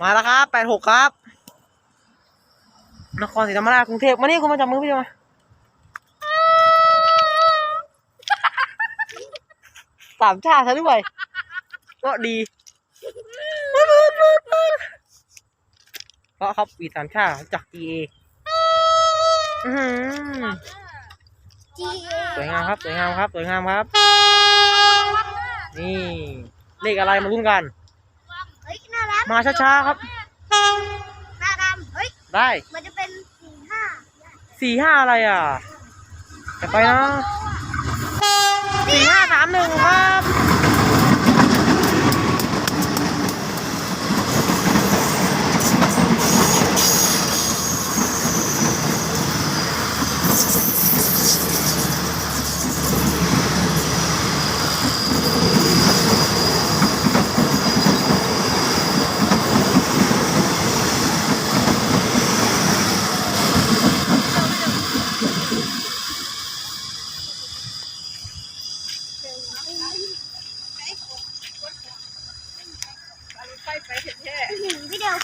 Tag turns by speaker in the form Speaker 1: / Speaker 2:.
Speaker 1: มาแล้วครับแปดหกครับ นครศรีธรรมราชกรุงเทพมานี่คุณมาจับมือพี่มาสามชาติซะด้วย ก็ดีเพราะเขาปีสามชาติจาก GA อื้อหือ
Speaker 2: จี
Speaker 1: สวยงามครับ สวยงามครับ สวยงามครับ นี่ เลขอะไรมาลุ้นกัน
Speaker 2: เฮ้ยน่ารัก
Speaker 1: มาช้าๆครับ
Speaker 2: หน้าดำเฮ้ย
Speaker 1: ได้
Speaker 2: มันจะเป็นสี่ห้า
Speaker 1: สี่ห้าอะไรอะจะไปนะ
Speaker 2: พี่เดียว